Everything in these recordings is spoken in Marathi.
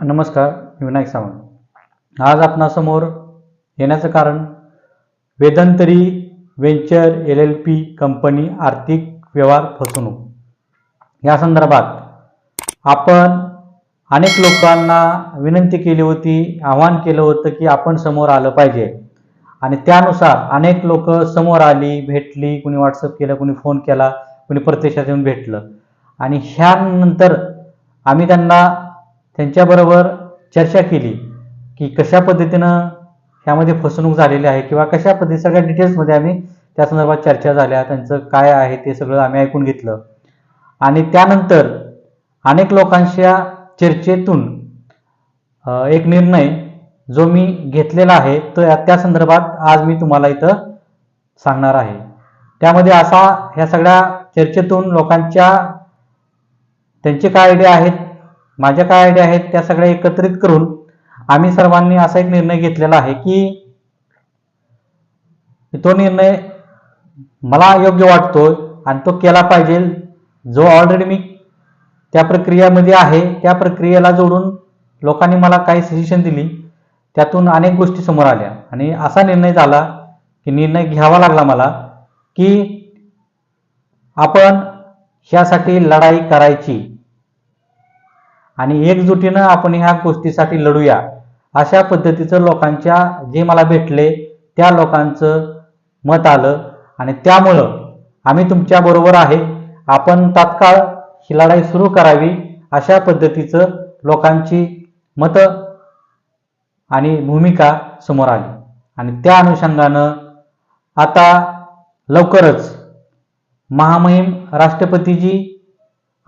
नमस्कार मी विनायक सावंत. आज आपणासमोर येण्याचं कारण Vedantari venture L L P company आर्थिक व्यवहार फसवणूक. या संदर्भात आपण अनेक लोकांना विनंती केली होती आवाहन केलं होतं की आपण समोर आलं पाहिजे. आणि त्यानुसार अनेक लोक समोर आली भेटली कुणी व्हॉट्सअप केलं कुणी फोन केला कुणी प्रत्यक्षात येऊन भेटलं. आणि ह्यानंतर आम्ही त्यांना त्यांच्याबरोबर चर्चा केली की कशा पद्धतीनं ह्यामध्ये फसवणूक झालेली आहे किंवा कशा पद्धती सगळ्या डिटेल्समध्ये आम्ही त्या संदर्भात चर्चा झाल्या त्यांचं काय आहे ते सगळं आम्ही ऐकून घेतलं. आणि त्यानंतर अनेक लोकांच्या चर्चेतून एक निर्णय जो मी घेतलेला आहे तो या- त्या संदर्भात आज मी तुम्हाला इथं सांगणार आहे. त्यामध्ये असा ह्या सगळ्या चर्चेतून लोकांच्या त्यांचे काय आयडिया आहेत माझ्या काय आयडिया आहेत त्या सगळ्या एकत्रित करून आम्ही सर्वांनी असा एक निर्णय घेतलेला आहे की तो निर्णय मला योग्य वाटतो आणि तो केला पाहिजे. जो ऑलरेडी मी त्या प्रक्रियामध्ये आहे त्या प्रक्रियेला जोडून लोकांनी मला काही सजेशन दिली त्यातून अनेक गोष्टी समोर आल्या. आणि असा निर्णय झाला की निर्णय घ्यावा लागला मला की आपण ह्यासाठी लढाई करायची. आणि एकजुटीनं आपण ह्या गोष्टीसाठी लढूया. अशा पद्धतीचं लोकांच्या जे मला भेटले त्या लोकांचं मत आलं आणि त्यामुळं आम्ही तुमच्या बरोबर आहे. आपण तात्काळ ही लढाई सुरू करावी अशा पद्धतीचं लोकांची मतं आणि भूमिका समोर आली. आणि त्या अनुषंगानं आता लवकरच महामहिम राष्ट्रपतीजी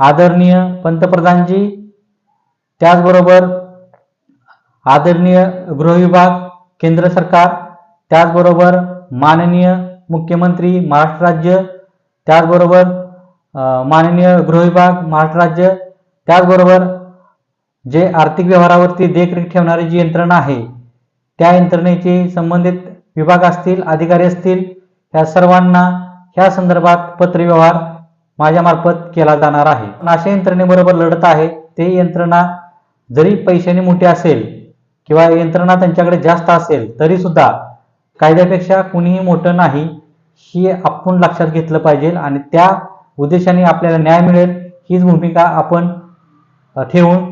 आदरणीय पंतप्रधानजी त्याचबरोबर आदरणीय गृहविभाग केंद्र सरकार त्याचबरोबर माननीय मुख्यमंत्री महाराष्ट्र राज्य त्याचबरोबर माननीय गृहविभाग महाराष्ट्र राज्य त्याचबरोबर जे आर्थिक व्यवहारावरती देखरेख ठेवणारी जी यंत्रणा आहे त्या यंत्रणेचे संबंधित विभाग असतील अधिकारी असतील या सर्वांना ह्या संदर्भात पत्रव्यवहार माझ्यामार्फत केला जाणार आहे. पण अशा यंत्रणेबरोबर लढत आहे ते यंत्रणा जरी पैशाने मोठी असेल किंवा यंत्रणा त्यांच्याकडे जास्त असेल तरी सुद्धा कायद्यापेक्षा कुणीही मोठं नाही ही आपण लक्षात घेतलं पाहिजे आणि त्या उद्देशाने आपल्याला न्याय मिळेल हीच भूमिका आपण ठेवून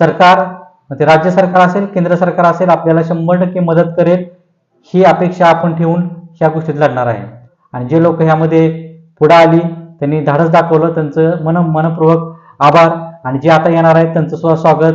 सरकार ते राज्य सरकार असेल केंद्र सरकार असेल आपल्याला शंभर टक्के मदत करेल ही अपेक्षा आपण ठेवून ह्या गोष्टीत लढणार आहे. आणि जे लोक ह्यामध्ये पुढे आली त्यांनी धाडस दाखवलं त्यांचं मन मनपूर्वक आभार. आणि जे आता येणार आहेत त्यांचं सुद्धा स्वागत.